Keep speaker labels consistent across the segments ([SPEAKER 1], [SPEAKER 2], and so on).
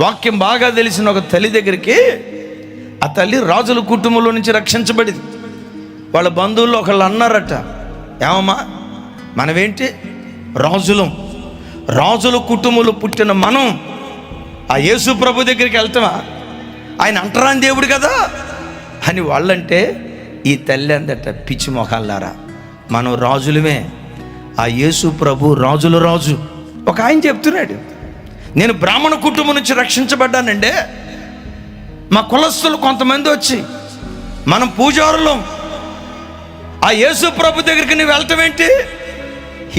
[SPEAKER 1] వాక్యం బాగా తెలిసిన ఒక తల్లి దగ్గరికి ఆ తల్లి రాజుల కుటుంబంలో నుంచి రక్షించబడింది. వాళ్ళ బంధువుల్లో ఒకళ్ళు అన్నారట ఏమమ్మా మనమేంటి? రాజులం. రాజుల కుటుంబంలో పుట్టిన మనం ఆ యేసు ప్రభు దగ్గరికి వెళ్తామా? ఆయన అంటరాని దేవుడు కదా? అని వాళ్ళంటే ఈ తల్లి అందట పిచ్చి మొఖాలారా మనం రాజులమే. ఆ యేసు ప్రభు రాజుల రాజు. ఒక ఆయన చెప్తున్నాడు. నేను బ్రాహ్మణ కుటుంబం నుంచి రక్షించబడ్డానండి మా కులస్తులు కొంతమంది వచ్చి మనం పూజారులం. ఆ యేసు ప్రభు దగ్గరికి నువ్వు వెళ్ళటం ఏంటి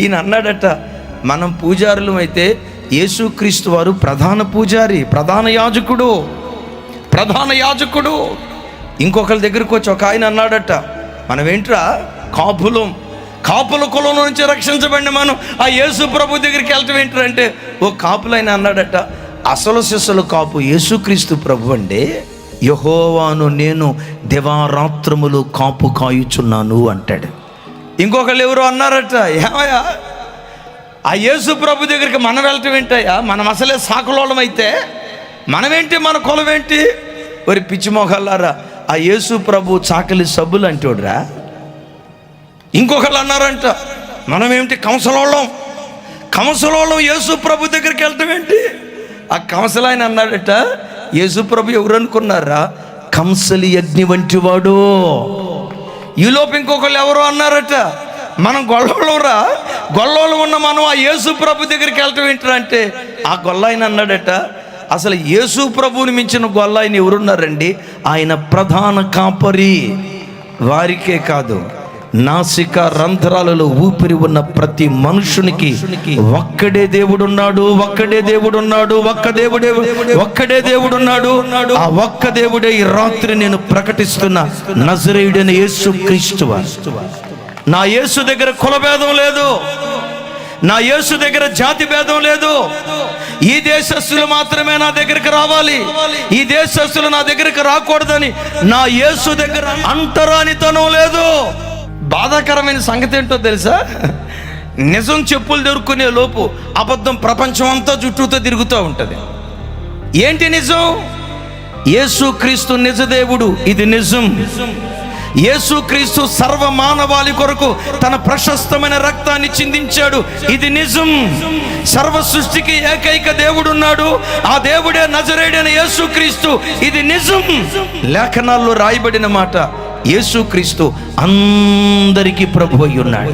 [SPEAKER 1] ఈయన అన్నాడట మనం పూజారులం అయితే యేసుక్రీస్తు వారు ప్రధాన పూజారి ప్రధాన యాజకుడు ప్రధాన యాజకుడు. ఇంకొకరి దగ్గరికి వచ్చి ఒక ఆయన అన్నాడట మనం ఏంట్రా కాపులం కాపుల కులం నుంచి రక్షించబడిన మనం ఆ యేసు ప్రభు దగ్గరికి వెళ్ళటం ఏంటంటే ఓ కాపులైన అన్నాడట అసలు శిస్సులు కాపు యేసుక్రీస్తు ప్రభు అండి? యహోవాను నేను దివారాత్రములు కాపు కాయుచున్నాను అంటాడు. ఇంకొకళ్ళు ఎవరు అన్నారట ఏమయ్యా? ఆ యేసు ప్రభు దగ్గరికి మనం వెళ్ళటం ఏంటయ్యా? మనం అసలే సాకులోళం అయితే మనమేంటి మన కులం ఏంటి? ఒరి పిచ్చి మొహల్లారా ఆ యేసు ప్రభు చాకలి సబ్బులు అంటోడురా. ఇంకొకళ్ళు అన్నారంట మనమేమిటి కంసలోళ్ళం కంసలోళ్ళం యేసు ప్రభు దగ్గరికి వెళ్ళటం ఏంటి? ఆ కంసలు ఆయన అన్నాడట యేసు ప్రభు ఎవరు అనుకున్నారా? కంసలి యజ్ఞి వంటి వాడు. ఈలోపు ఇంకొకళ్ళు ఎవరు అన్నారట మనం గొల్లోళ్ళంరా గొల్లోళ్ళు ఉన్న మనం ఆ యేసు ప్రభు దగ్గరికి వెళ్ళటం ఏంటంటే ఆ గొల్లాయన అన్నాడట అసలు యేసు ప్రభువుని మించిన గొల్లాయన ఎవరున్నారండి? ఆయన ప్రధాన కాపరి. వారికే కాదు నాసిక రంధ్రాలలో ఊపిరి ఉన్న ప్రతి మనుషునికి ఒక్కడే దేవుడున్నాడు ఒక్కడే దేవుడున్నాడు ఒక్క దేవుడే ఒక్కడే దేవుడున్నాడు. ఆ ఒక్క దేవుడే ఈ రాత్రి నేను ప్రకటిస్తున్న నజరేయుడైన యేసు క్రీస్తు నా యేసు దగ్గర కులభేదం లేదు. నా యేసు దగ్గర జాతి భేదం లేదు. ఈ దేశస్తులు మాత్రమే నా దగ్గరికి రావాలి. ఈ దేశస్తులు నా దగ్గరికి రాకూడదని నా యేసు దగ్గర అంతరానితనం లేదు. బాధాకరమైన సంగతి ఏంటో తెలుసా? నిజం చెప్పులు దొరుకునే లోపు అబద్ధం ప్రపంచం అంతా చుట్టూతో తిరుగుతూ ఉంటుంది. ఏంటి నిజం? యేసు క్రీస్తు నిజదేవుడు ఇది నిజం. యేసుక్రీస్తు సర్వ మానవాళి కొరకు తన ప్రశస్తమైన రక్తాన్ని చిందించాడు ఇది నిజం. సర్వ సృష్టికి ఏకైక దేవుడున్నాడు ఆ దేవుడే నజరేడైన యేసుక్రీస్తు ఇది నిజం. లేఖనాల్లో రాయబడిన మాట యేసుక్రీస్తు అందరికీ ప్రభు అయి ఉన్నాడు